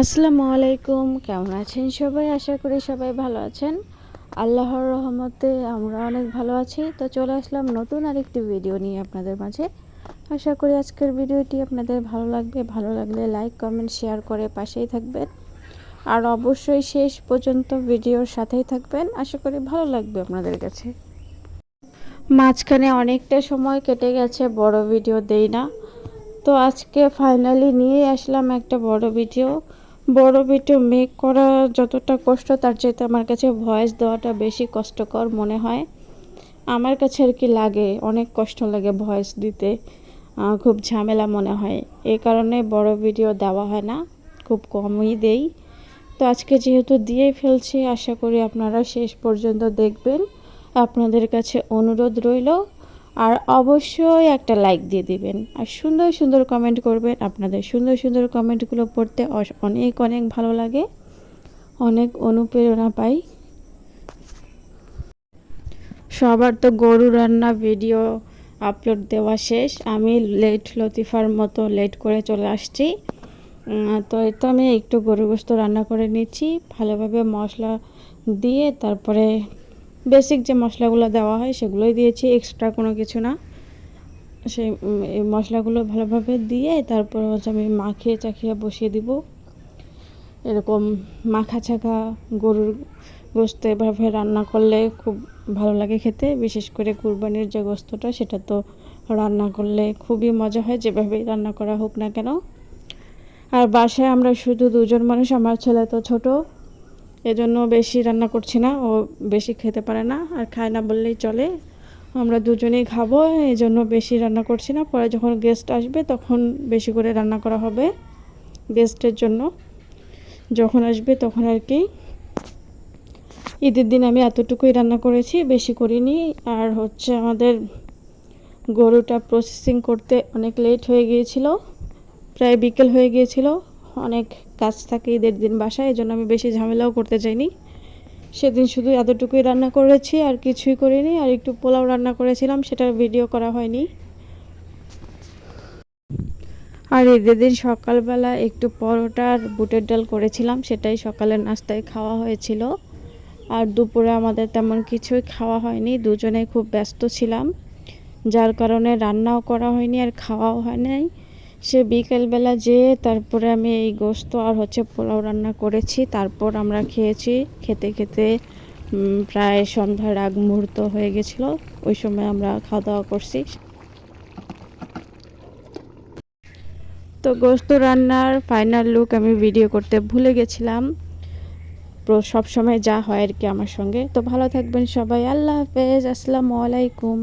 আসসালামু আলাইকুম। কেমন আছেন সবাই? আশা করি সবাই ভালো আছেন। আল্লাহর রহমতে আমরা অনেক ভালো আছি। তো চলে আসলাম নতুন আরেকটি ভিডিও নিয়ে আপনাদের মাঝে। আশা করি আজকের ভিডিওটি আপনাদের ভালো লাগবে। ভালো লাগলে লাইক, কমেন্ট, শেয়ার করে পাশেই থাকবেন। আর অবশ্যই শেষ পর্যন্ত ভিডিওর সাথেই থাকবেন। আশা করি ভালো লাগবে আপনাদের কাছে। মাঝখানে অনেকটা সময় কেটে গেছে, বড় ভিডিও দেই না। তো আজকে ফাইনালি নিয়ে আসলাম একটা বড় ভিডিও বড় ভিডিও মেক করা যতটা কষ্ট, তার চাইতে আমার কাছে ভয়েস দেওয়াটা বেশি কষ্টকর মনে হয়। আমার কাছে আর কি লাগে, অনেক কষ্ট লাগে ভয়েস দিতে। খুব ঝামেলা মনে হয়। এই কারণে বড় ভিডিও দেওয়া হয় না, খুব কমই দেই। তো আজকে যেহেতু দিয়েই ফেলছি, আশা করি আপনারা শেষ পর্যন্ত দেখবেন। আপনাদের কাছে অনুরোধ রইল আর অবশ্যই একটা লাইক দিয়ে দিবেন। আর সুন্দর সুন্দর কমেন্ট করবেন। আপনাদের সুন্দর সুন্দর কমেন্টগুলো পড়তে অনেক অনেক ভালো লাগে। অনেক অনুপ্রেরণা পাই। সবার তো গরু রান্না ভিডিও আপলোড দেওয়া শেষ। আমি লেট লতিফার মতো লেট করে চলে আসছি। তো তো আমি একটু গরু গোস্ত রান্না করে নিচ্ছি। ভালোভাবে মশলা দিয়ে তারপরে বেসিক যে মশলাগুলো দেওয়া হয় সেগুলোই দিয়েছি এক্সট্রা কোনো কিছু না। সেই এই মশলাগুলো ভালোভাবে দিয়ে তারপর হচ্ছে আমি মাখিয়ে চাখিয়ে বসিয়ে দিব। এরকম মাখা ছাখা গরুর গোস্ত এভাবে রান্না করলে খুব ভালো লাগে খেতে। বিশেষ করে কুরবানির যে গোস্তটা সেটা তো রান্না করলে খুবই মজা হয়, যেভাবেই রান্না করা হোক না কেন। আর বাসায় আমরা শুধু দুজন মানুষ, আমার ছেলে তো ছোটো। এজন্য বেশি রান্না করছি না, ও বেশি খেতে পারে না আর খায় না বললেই চলে। আমরা দুজনেই খাব এই জন্য বেশি রান্না করছি না। পরে যখন গেস্ট আসবে তখন বেশি করে রান্না করা হবে গেস্টের জন্য। যখন আসবে তখন আর কি। ঈদের দিন আমি এতটুকুই রান্না করেছি, বেশি করিনি। আর হচ্ছে আমাদের গরুটা প্রসেসিং করতে অনেক লেট হয়ে গিয়েছিল, প্রায় বিকেল হয়ে গিয়েছিল। অনেক কাজ থাকে ঈদের দিন বাসায় এই জন্য আমি বেশি ঝামেলাও করতে চাইনি। সেদিন শুধু এতটুকুই রান্না করেছি, আর কিছুই করিনি, আর একটু পোলাও রান্না করেছিলাম, সেটার ভিডিও করা হয়নি। আর ঈদের দিন সকালবেলা একটু পরোটা আর বুটের ডাল করেছিলাম, সেটাই সকালের নাস্তায় খাওয়া হয়েছিল। আর দুপুরে আমাদের তেমন কিছুই খাওয়া হয়নি দুজনে খুব ব্যস্ত ছিলাম, যার কারণে রান্নাও করা হয়নি আর খাওয়াও হয় নাই। সে বিকেলবেলা যেয়ে তারপরে আমি এই গোস্ত আর হচ্ছে পোলাও রান্না করেছি। তারপর আমরা খেয়েছি, খেতে খেতে প্রায় সন্ধ্যার আগ মুহূর্ত হয়ে গেছিল। ওই সময় আমরা খাওয়া দাওয়া করছি। তো গোস্ত রান্নার ফাইনাল লুক আমি ভিডিও করতে ভুলে গেছিলাম। সব সময় যা হয় আর কি আমার সঙ্গে। তো ভালো থাকবেন সবাই। আল্লাহ হাফেজ। আসসালামু আলাইকুম।